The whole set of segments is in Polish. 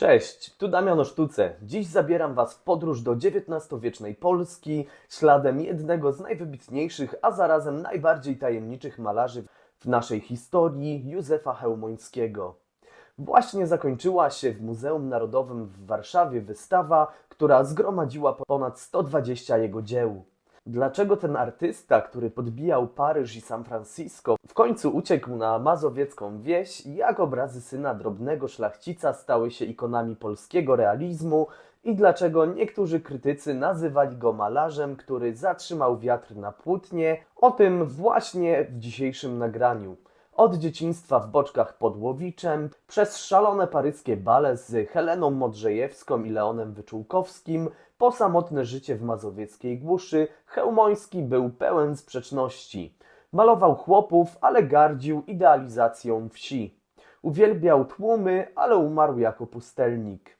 Cześć, tu Damian o Sztuce. Dziś zabieram Was w podróż do XIX-wiecznej Polski śladem jednego z najwybitniejszych, a zarazem najbardziej tajemniczych malarzy w naszej historii, Józefa Chełmońskiego. Właśnie zakończyła się w Muzeum Narodowym w Warszawie wystawa, która zgromadziła ponad 120 jego dzieł. Dlaczego ten artysta, który podbijał Paryż i San Francisco, w końcu uciekł na mazowiecką wieś? Jak obrazy syna drobnego szlachcica stały się ikonami polskiego realizmu? I dlaczego niektórzy krytycy nazywali go malarzem, który zatrzymał wiatr na płótnie? O tym właśnie w dzisiejszym nagraniu. Od dzieciństwa w boczkach pod Łowiczem, przez szalone paryskie bale z Heleną Modrzejewską i Leonem Wyczółkowskim, po samotne życie w mazowieckiej głuszy, Chełmoński był pełen sprzeczności. Malował chłopów, ale gardził idealizacją wsi. Uwielbiał tłumy, ale umarł jako pustelnik.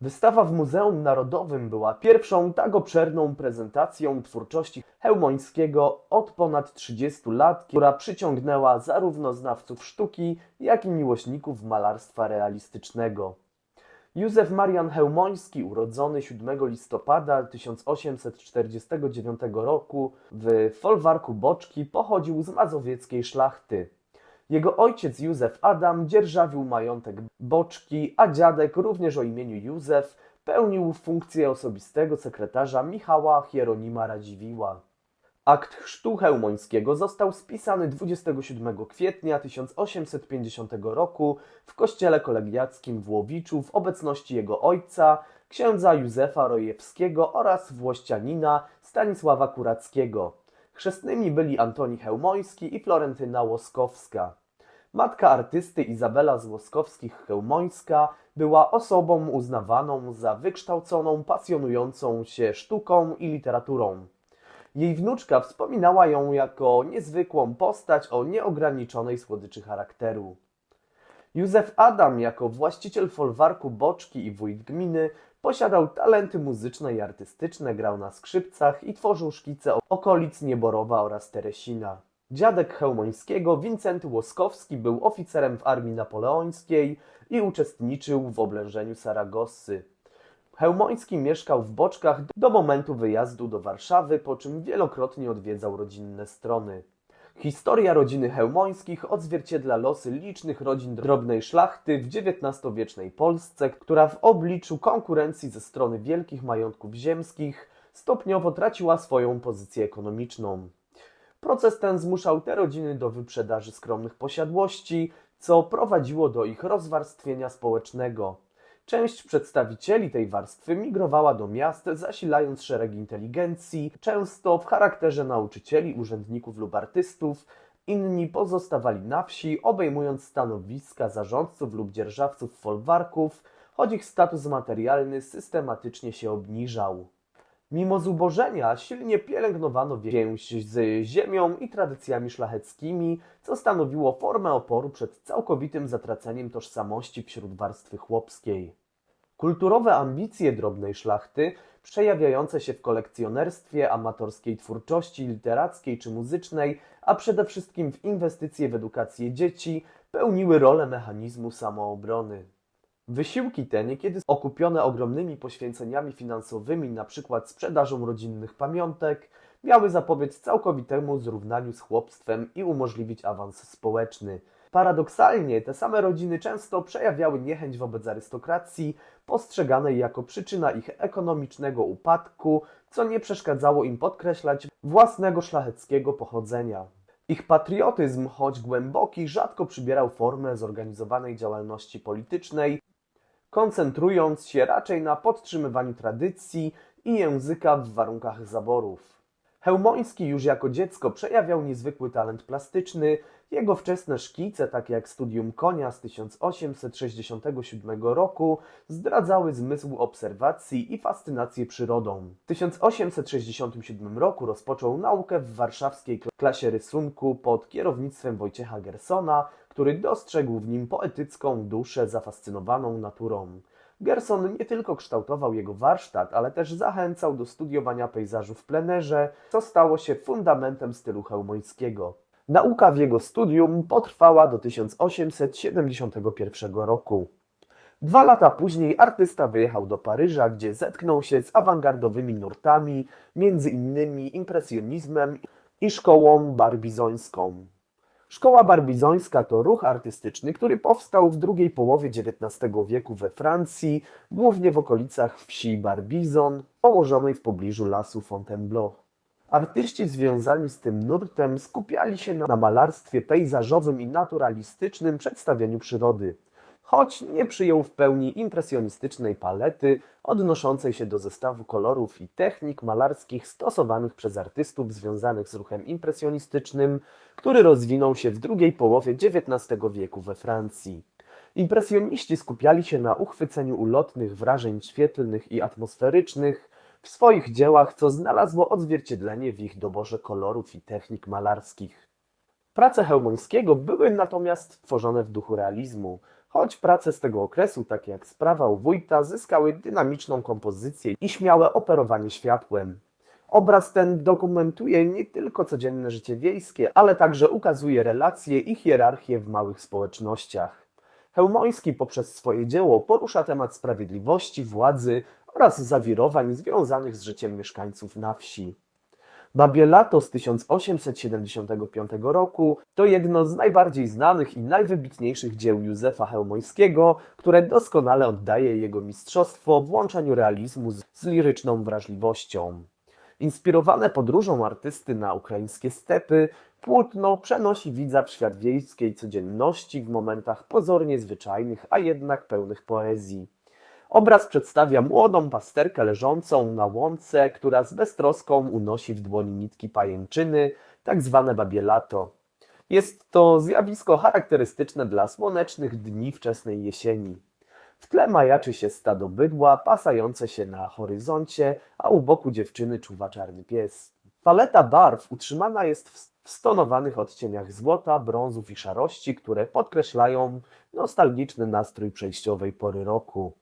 Wystawa w Muzeum Narodowym była pierwszą tak obszerną prezentacją twórczości Chełmońskiego od ponad 30 lat, która przyciągnęła zarówno znawców sztuki, jak i miłośników malarstwa realistycznego. Józef Marian Chełmoński, urodzony 7 listopada 1849 roku w folwarku Boczki, pochodził z mazowieckiej szlachty. Jego ojciec Józef Adam dzierżawił majątek Boczki, a dziadek, również o imieniu Józef, pełnił funkcję osobistego sekretarza Michała Hieronima Radziwiła. Akt chrztu Chełmońskiego został spisany 27 kwietnia 1850 roku w kościele kolegiackim w Łowiczu w obecności jego ojca, księdza Józefa Rojewskiego oraz włościanina Stanisława Kurackiego. Chrzestnymi byli Antoni Chełmoński i Florentyna Łoskowska. Matka artysty Izabela z Łoskowskich-Chełmońska była osobą uznawaną za wykształconą, pasjonującą się sztuką i literaturą. Jej wnuczka wspominała ją jako niezwykłą postać o nieograniczonej słodyczy charakteru. Józef Adam, jako właściciel folwarku Boczki i wójt gminy, posiadał talenty muzyczne i artystyczne, grał na skrzypcach i tworzył szkice okolic Nieborowa oraz Teresina. Dziadek Chełmońskiego, Wincenty Łoskowski, był oficerem w armii napoleońskiej i uczestniczył w oblężeniu Saragossy. Chełmoński mieszkał w Boczkach do momentu wyjazdu do Warszawy, po czym wielokrotnie odwiedzał rodzinne strony. Historia rodziny Chełmońskich odzwierciedla losy licznych rodzin drobnej szlachty w XIX-wiecznej Polsce, która w obliczu konkurencji ze strony wielkich majątków ziemskich stopniowo traciła swoją pozycję ekonomiczną. Proces ten zmuszał te rodziny do wyprzedaży skromnych posiadłości, co prowadziło do ich rozwarstwienia społecznego. Część przedstawicieli tej warstwy migrowała do miast, zasilając szereg inteligencji, często w charakterze nauczycieli, urzędników lub artystów. Inni pozostawali na wsi, obejmując stanowiska zarządców lub dzierżawców folwarków, choć ich status materialny systematycznie się obniżał. Mimo zubożenia silnie pielęgnowano więź z ziemią i tradycjami szlacheckimi, co stanowiło formę oporu przed całkowitym zatraceniem tożsamości wśród warstwy chłopskiej. Kulturowe ambicje drobnej szlachty, przejawiające się w kolekcjonerstwie, amatorskiej twórczości literackiej czy muzycznej, a przede wszystkim w inwestycje w edukację dzieci, pełniły rolę mechanizmu samoobrony. Wysiłki te, niekiedy okupione ogromnymi poświęceniami finansowymi, np. sprzedażą rodzinnych pamiątek, miały zapobiec całkowitemu zrównaniu z chłopstwem i umożliwić awans społeczny. Paradoksalnie te same rodziny często przejawiały niechęć wobec arystokracji, postrzeganej jako przyczyna ich ekonomicznego upadku, co nie przeszkadzało im podkreślać własnego szlacheckiego pochodzenia. Ich patriotyzm, choć głęboki, rzadko przybierał formę zorganizowanej działalności politycznej, koncentrując się raczej na podtrzymywaniu tradycji i języka w warunkach zaborów. Chełmoński już jako dziecko przejawiał niezwykły talent plastyczny. Jego wczesne szkice, takie jak Studium konia z 1867 roku, zdradzały zmysł obserwacji i fascynację przyrodą. W 1867 roku rozpoczął naukę w warszawskiej klasie rysunku pod kierownictwem Wojciecha Gersona, który dostrzegł w nim poetycką duszę zafascynowaną naturą. Gerson nie tylko kształtował jego warsztat, ale też zachęcał do studiowania pejzażu w plenerze, co stało się fundamentem stylu chełmońskiego. Nauka w jego studium potrwała do 1871 roku. Dwa lata później artysta wyjechał do Paryża, gdzie zetknął się z awangardowymi nurtami, między innymi impresjonizmem i szkołą barbizońską. Szkoła barbizońska to ruch artystyczny, który powstał w drugiej połowie XIX wieku we Francji, głównie w okolicach wsi Barbizon, położonej w pobliżu lasu Fontainebleau. Artyści związani z tym nurtem skupiali się na malarstwie pejzażowym i naturalistycznym przedstawieniu przyrody, choć nie przyjął w pełni impresjonistycznej palety odnoszącej się do zestawu kolorów i technik malarskich stosowanych przez artystów związanych z ruchem impresjonistycznym, który rozwinął się w drugiej połowie XIX wieku we Francji. Impresjoniści skupiali się na uchwyceniu ulotnych wrażeń świetlnych i atmosferycznych w swoich dziełach, co znalazło odzwierciedlenie w ich doborze kolorów i technik malarskich. Prace Chełmońskiego były natomiast tworzone w duchu realizmu, choć prace z tego okresu, takie jak Sprawa u wójta, zyskały dynamiczną kompozycję i śmiałe operowanie światłem. Obraz ten dokumentuje nie tylko codzienne życie wiejskie, ale także ukazuje relacje i hierarchię w małych społecznościach. Chełmoński poprzez swoje dzieło porusza temat sprawiedliwości, władzy oraz zawirowań związanych z życiem mieszkańców na wsi. Babie Lato z 1875 roku to jedno z najbardziej znanych i najwybitniejszych dzieł Józefa Chełmońskiego, które doskonale oddaje jego mistrzostwo w łączeniu realizmu z, liryczną wrażliwością. Inspirowane podróżą artysty na ukraińskie stepy, płótno przenosi widza w świat wiejskiej codzienności w momentach pozornie zwyczajnych, a jednak pełnych poezji. Obraz przedstawia młodą pasterkę leżącą na łące, która z beztroską unosi w dłoni nitki pajęczyny, tak zwane babie lato. Jest to zjawisko charakterystyczne dla słonecznych dni wczesnej jesieni. W tle majaczy się stado bydła pasające się na horyzoncie, a u boku dziewczyny czuwa czarny pies. Paleta barw utrzymana jest w stonowanych odcieniach złota, brązów i szarości, które podkreślają nostalgiczny nastrój przejściowej pory roku.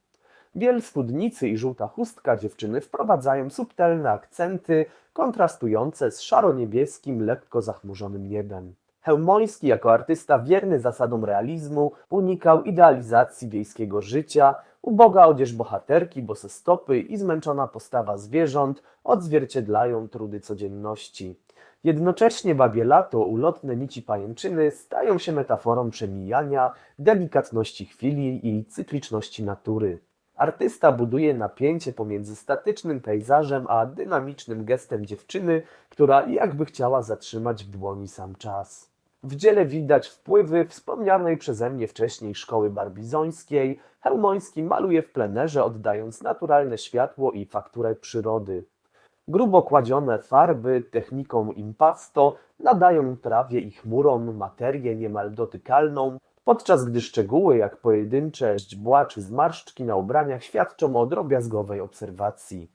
Biel spódnicy i żółta chustka dziewczyny wprowadzają subtelne akcenty kontrastujące z szaro-niebieskim, lekko zachmurzonym niebem. Chełmoński jako artysta wierny zasadom realizmu unikał idealizacji wiejskiego życia, uboga odzież bohaterki, bose stopy i zmęczona postawa zwierząt odzwierciedlają trudy codzienności. Jednocześnie babie lato, ulotne nici pajęczyny stają się metaforą przemijania, delikatności chwili i cykliczności natury. Artysta buduje napięcie pomiędzy statycznym pejzażem a dynamicznym gestem dziewczyny, która jakby chciała zatrzymać w dłoni sam czas. W dziele widać wpływy wspomnianej przeze mnie wcześniej szkoły barbizońskiej. Helmoński maluje w plenerze, oddając naturalne światło i fakturę przyrody. Grubo kładzione farby techniką impasto nadają trawie i chmurom materię niemal dotykalną, podczas gdy szczegóły jak pojedyncze źdźbła czy zmarszczki na ubraniach świadczą o drobiazgowej obserwacji.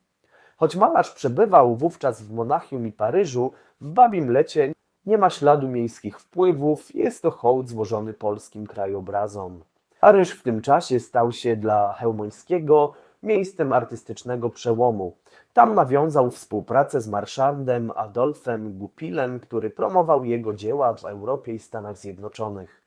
Choć malarz przebywał wówczas w Monachium i Paryżu, w Babim Lecie nie ma śladu miejskich wpływów, jest to hołd złożony polskim krajobrazom. Paryż w tym czasie stał się dla Chełmońskiego miejscem artystycznego przełomu. Tam nawiązał współpracę z marszandem Adolfem Gupilem, który promował jego dzieła w Europie i Stanach Zjednoczonych.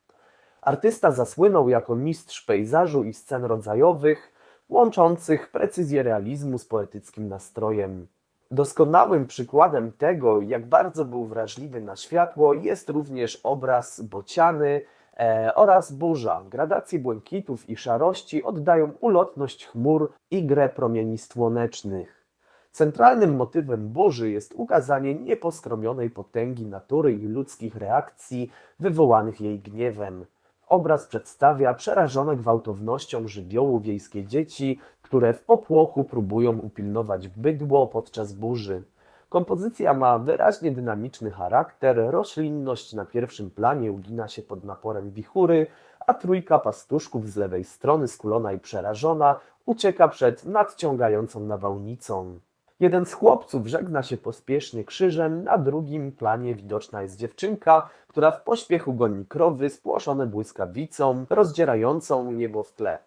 Artysta zasłynął jako mistrz pejzażu i scen rodzajowych, łączących precyzję realizmu z poetyckim nastrojem. Doskonałym przykładem tego, jak bardzo był wrażliwy na światło, jest również obraz bociany e, oraz burza. Gradacje błękitów i szarości oddają ulotność chmur i grę promieni słonecznych. Centralnym motywem burzy jest ukazanie nieposkromionej potęgi natury i ludzkich reakcji wywołanych jej gniewem. Obraz przedstawia przerażone gwałtownością żywiołu wiejskie dzieci, które w popłochu próbują upilnować bydło podczas burzy. Kompozycja ma wyraźnie dynamiczny charakter, roślinność na pierwszym planie ugina się pod naporem wichury, a trójka pastuszków z lewej strony, skulona i przerażona, ucieka przed nadciągającą nawałnicą. Jeden z chłopców żegna się pospiesznie krzyżem, na drugim planie widoczna jest dziewczynka, która w pośpiechu goni krowy spłoszone błyskawicą, rozdzierającą niebo w tle.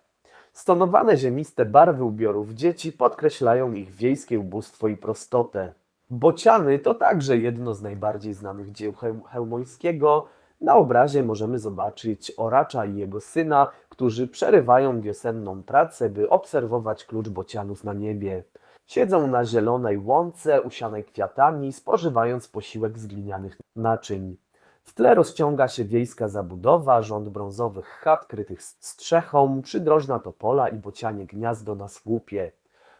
Stonowane ziemiste barwy ubiorów dzieci podkreślają ich wiejskie ubóstwo i prostotę. Bociany to także jedno z najbardziej znanych dzieł Chełmońskiego. Na obrazie możemy zobaczyć oracza i jego syna, którzy przerywają wiosenną pracę, by obserwować klucz bocianów na niebie. Siedzą na zielonej łące usianej kwiatami, spożywając posiłek z glinianych naczyń. W tle rozciąga się wiejska zabudowa, rząd brązowych chat krytych strzechą, przydrożna topola i bocianie gniazdo na słupie.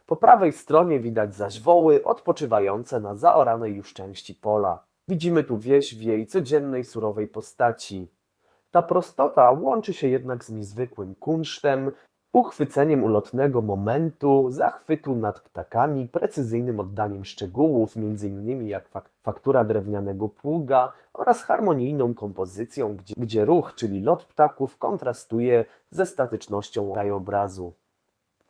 Po prawej stronie widać zaś woły odpoczywające na zaoranej już części pola. Widzimy tu wieś w jej codziennej, surowej postaci. Ta prostota łączy się jednak z niezwykłym kunsztem, uchwyceniem ulotnego momentu, zachwytu nad ptakami, precyzyjnym oddaniem szczegółów, m.in. jak fak- faktura drewnianego pługa oraz harmonijną kompozycją, gdzie, gdzie ruch, czyli lot ptaków, kontrastuje ze statycznością krajobrazu.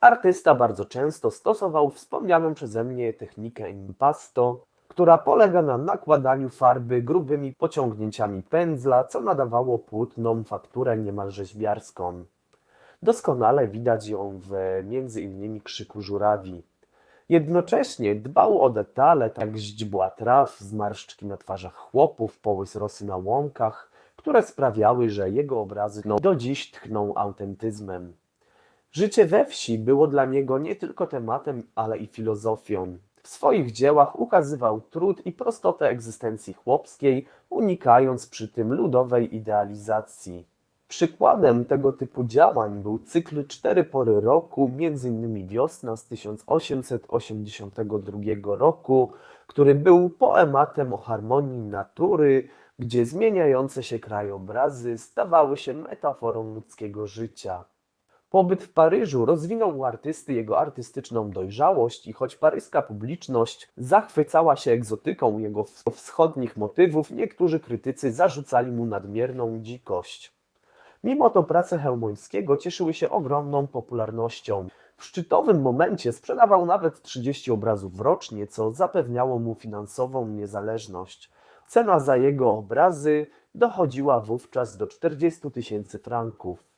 Artysta bardzo często stosował wspomnianą przeze mnie technikę impasto, która polega na nakładaniu farby grubymi pociągnięciami pędzla, co nadawało płótnom fakturę niemal rzeźbiarską. Doskonale widać ją w między innymi krzyku żurawi. Jednocześnie dbał o detale, tak źdźbła traw, zmarszczki na twarzach chłopów, połys rosy na łąkach, które sprawiały, że jego obrazy no, do dziś tchną autentyzmem. Życie we wsi było dla niego nie tylko tematem, ale i filozofią. W swoich dziełach ukazywał trud i prostotę egzystencji chłopskiej, unikając przy tym ludowej idealizacji. Przykładem tego typu działań był cykl Cztery pory roku, m.in. wiosna z 1882 roku, który był poematem o harmonii natury, gdzie zmieniające się krajobrazy stawały się metaforą ludzkiego życia. Pobyt w Paryżu rozwinął u artysty jego artystyczną dojrzałość i choć paryska publiczność zachwycała się egzotyką jego wschodnich motywów, niektórzy krytycy zarzucali mu nadmierną dzikość. Mimo to prace Chełmońskiego cieszyły się ogromną popularnością. W szczytowym momencie sprzedawał nawet 30 obrazów rocznie, co zapewniało mu finansową niezależność. Cena za jego obrazy dochodziła wówczas do 40 tysięcy franków.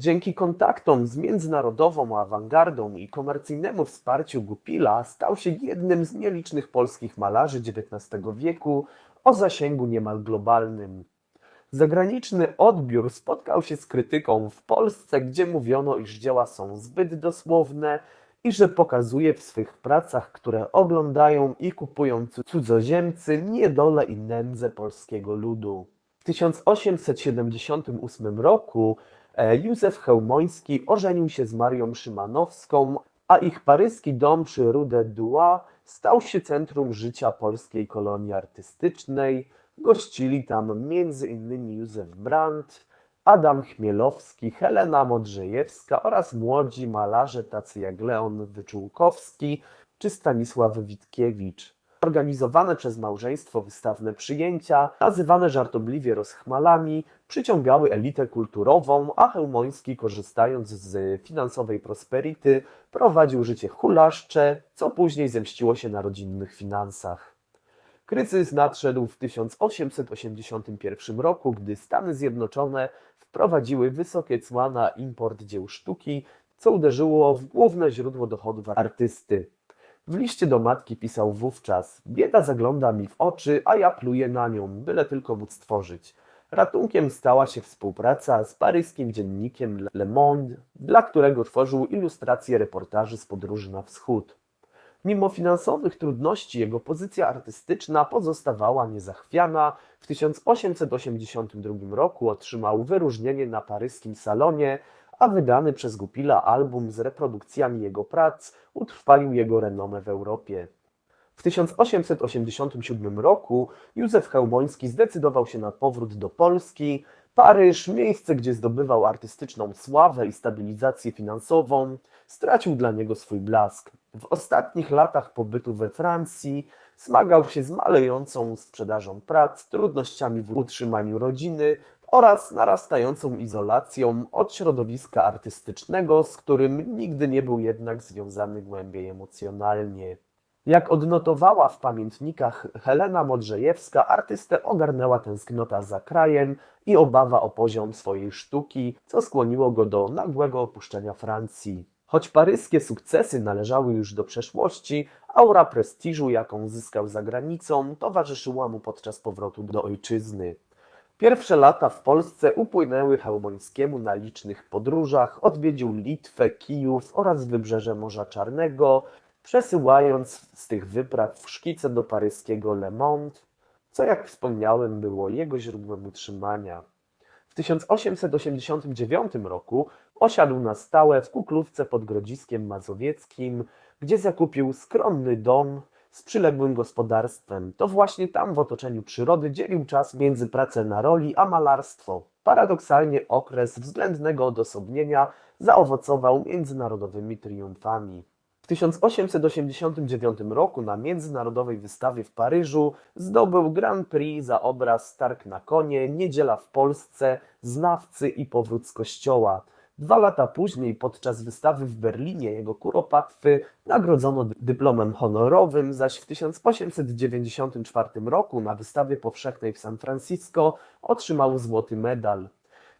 Dzięki kontaktom z międzynarodową awangardą i komercyjnemu wsparciu Gupila stał się jednym z nielicznych polskich malarzy XIX wieku o zasięgu niemal globalnym. Zagraniczny odbiór spotkał się z krytyką w Polsce, gdzie mówiono, iż dzieła są zbyt dosłowne i że pokazuje w swych pracach, które oglądają i kupują cudzoziemcy, niedolę i nędzę polskiego ludu. W 1878 roku Józef Chełmoński ożenił się z Marią Szymanowską, a ich paryski dom przy Rue Douai stał się centrum życia polskiej kolonii artystycznej. Gościli tam m.in. Józef Brandt, Adam Chmielowski, Helena Modrzejewska oraz młodzi malarze tacy jak Leon Wyczółkowski czy Stanisław Witkiewicz. Organizowane przez małżeństwo wystawne przyjęcia, nazywane żartobliwie rozchmalami, przyciągały elitę kulturową, a Chełmoński, korzystając z finansowej prosperity, prowadził życie hulaszcze, co później zemściło się na rodzinnych finansach. Kryzys nadszedł w 1881 roku, gdy Stany Zjednoczone wprowadziły wysokie cła na import dzieł sztuki, co uderzyło w główne źródło dochodów artysty. W liście do matki pisał wówczas: Bieda zagląda mi w oczy, a ja pluję na nią, byle tylko móc stworzyć. Ratunkiem stała się współpraca z paryskim dziennikiem Le Monde, dla którego tworzył ilustracje reportaży z podróży na wschód. Mimo finansowych trudności jego pozycja artystyczna pozostawała niezachwiana. W 1882 roku otrzymał wyróżnienie na paryskim salonie, a wydany przez Gupila album z reprodukcjami jego prac utrwalił jego renomę w Europie. W 1887 roku Józef Chełmoński zdecydował się na powrót do Polski. Paryż, miejsce gdzie zdobywał artystyczną sławę i stabilizację finansową, stracił dla niego swój blask. W ostatnich latach pobytu we Francji zmagał się z malejącą sprzedażą prac, trudnościami w utrzymaniu rodziny oraz narastającą izolacją od środowiska artystycznego, z którym nigdy nie był jednak związany głębiej emocjonalnie. Jak odnotowała w pamiętnikach Helena Modrzejewska, artystę ogarnęła tęsknota za krajem i obawa o poziom swojej sztuki, co skłoniło go do nagłego opuszczenia Francji. Choć paryskie sukcesy należały już do przeszłości, aura prestiżu, jaką zyskał za granicą, towarzyszyła mu podczas powrotu do ojczyzny. Pierwsze lata w Polsce upłynęły Chełmońskiemu na licznych podróżach. Odwiedził Litwę, Kijów oraz wybrzeże Morza Czarnego, przesyłając z tych wypraw szkice do paryskiego Le Monde, co jak wspomniałem było jego źródłem utrzymania. W 1889 roku osiadł na stałe w Kuklówce pod Grodziskiem Mazowieckim, gdzie zakupił skromny dom z przyległym gospodarstwem. To właśnie tam w otoczeniu przyrody dzielił czas między pracę na roli a malarstwo. Paradoksalnie okres względnego odosobnienia zaowocował międzynarodowymi triumfami. W 1889 roku na międzynarodowej wystawie w Paryżu zdobył Grand Prix za obraz Stark na konie, Niedziela w Polsce, Znawcy i Powrót z kościoła. Dwa lata później, podczas wystawy w Berlinie, jego kuropatwy nagrodzono dy- dyplomem honorowym, zaś w 1894 roku na wystawie powszechnej w San Francisco otrzymał złoty medal.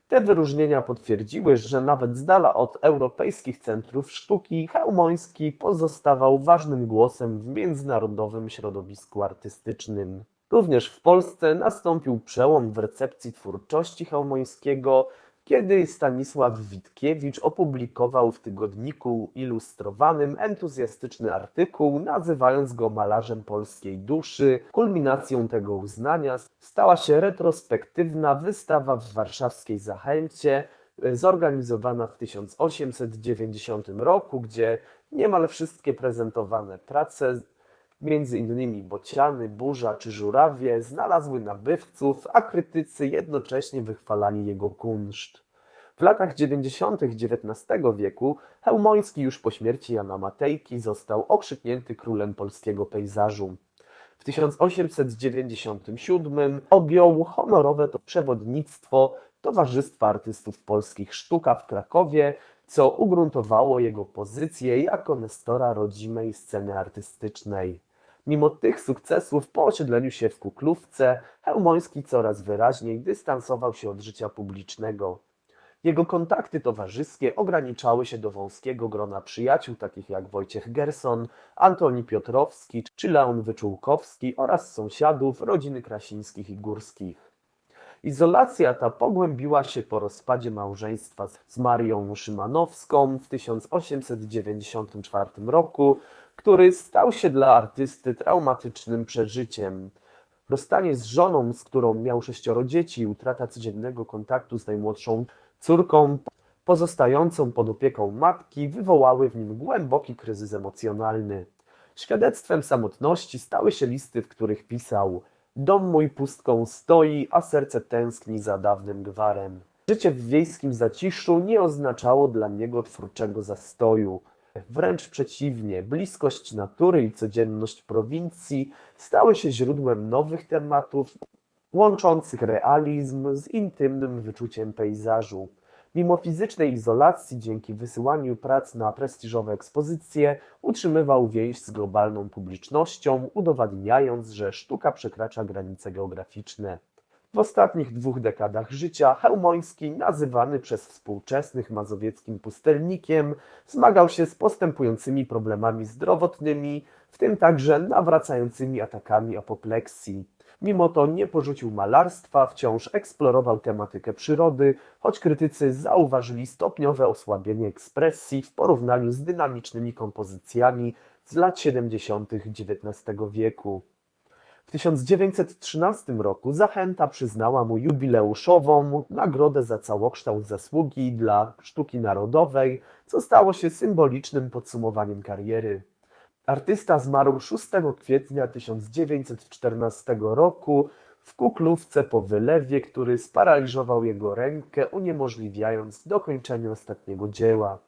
Te wyróżnienia potwierdziły, że nawet z dala od europejskich centrów sztuki Chełmoński pozostawał ważnym głosem w międzynarodowym środowisku artystycznym. Również w Polsce nastąpił przełom w recepcji twórczości Chełmońskiego, kiedy Stanisław Witkiewicz opublikował w tygodniku ilustrowanym entuzjastyczny artykuł, nazywając go malarzem polskiej duszy. Kulminacją tego uznania stała się retrospektywna wystawa w warszawskiej Zachęcie, e, zorganizowana w 1890 roku, gdzie niemal wszystkie prezentowane prace Między innymi Bociany, Burza czy Żurawie znalazły nabywców, a krytycy jednocześnie wychwalali jego kunszt. W latach 90. XIX wieku Chełmoński już po śmierci Jana Matejki został okrzyknięty królem polskiego pejzażu. W 1897 objął honorowe to przewodnictwo Towarzystwa Artystów Polskich Sztuka w Krakowie, co ugruntowało jego pozycję jako nestora rodzimej sceny artystycznej. Mimo tych sukcesów po osiedleniu się w Kuklówce, Chełmoński coraz wyraźniej dystansował się od życia publicznego. Jego kontakty towarzyskie ograniczały się do wąskiego grona przyjaciół, takich jak Wojciech Gerson, Antoni Piotrowski czy Leon Wyczółkowski oraz sąsiadów rodziny Krasińskich i Górskich. Izolacja ta pogłębiła się po rozpadzie małżeństwa z Marią Szymanowską w 1894 roku, który stał się dla artysty traumatycznym przeżyciem. Rozstanie z żoną, z którą miał sześcioro dzieci, utrata codziennego kontaktu z najmłodszą córką, pozostającą pod opieką matki, wywołały w nim głęboki kryzys emocjonalny. Świadectwem samotności stały się listy, w których pisał: Dom mój pustką stoi, a serce tęskni za dawnym gwarem. Życie w wiejskim zaciszu nie oznaczało dla niego twórczego zastoju. Wręcz przeciwnie, bliskość natury i codzienność prowincji stały się źródłem nowych tematów, łączących realizm z intymnym wyczuciem pejzażu. Mimo fizycznej izolacji, dzięki wysyłaniu prac na prestiżowe ekspozycje, utrzymywał więź z globalną publicznością, udowadniając, że sztuka przekracza granice geograficzne. W ostatnich dwóch dekadach życia Chełmoński, nazywany przez współczesnych mazowieckim pustelnikiem, zmagał się z postępującymi problemami zdrowotnymi, w tym także nawracającymi atakami apopleksji. Mimo to nie porzucił malarstwa, wciąż eksplorował tematykę przyrody, choć krytycy zauważyli stopniowe osłabienie ekspresji w porównaniu z dynamicznymi kompozycjami z lat 70. XIX wieku. W 1913 roku Zachęta przyznała mu jubileuszową nagrodę za całokształt zasługi dla sztuki narodowej, co stało się symbolicznym podsumowaniem kariery. Artysta zmarł 6 kwietnia 1914 roku w kuklówce po wylewie, który sparaliżował jego rękę, uniemożliwiając dokończenie ostatniego dzieła.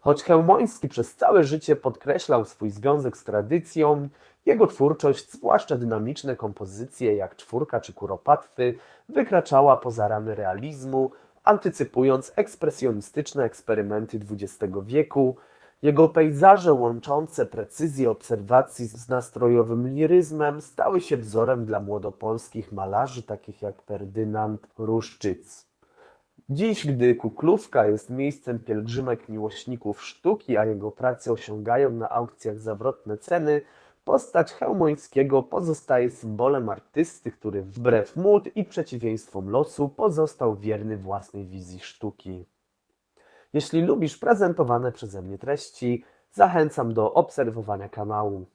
Choć Chełmoński przez całe życie podkreślał swój związek z tradycją, jego twórczość, zwłaszcza dynamiczne kompozycje jak czwórka czy kuropatwy, wykraczała poza ramy realizmu, antycypując ekspresjonistyczne eksperymenty XX wieku. Jego pejzaże łączące precyzję obserwacji z nastrojowym liryzmem stały się wzorem dla młodopolskich malarzy takich jak Ferdynand Ruszczyc. Dziś, gdy Kuklówka jest miejscem pielgrzymek miłośników sztuki, a jego prace osiągają na aukcjach zawrotne ceny, Postać Chełmońskiego pozostaje symbolem artysty, który wbrew mód i przeciwieństwom losu pozostał wierny własnej wizji sztuki. Jeśli lubisz prezentowane przeze mnie treści, zachęcam do obserwowania kanału.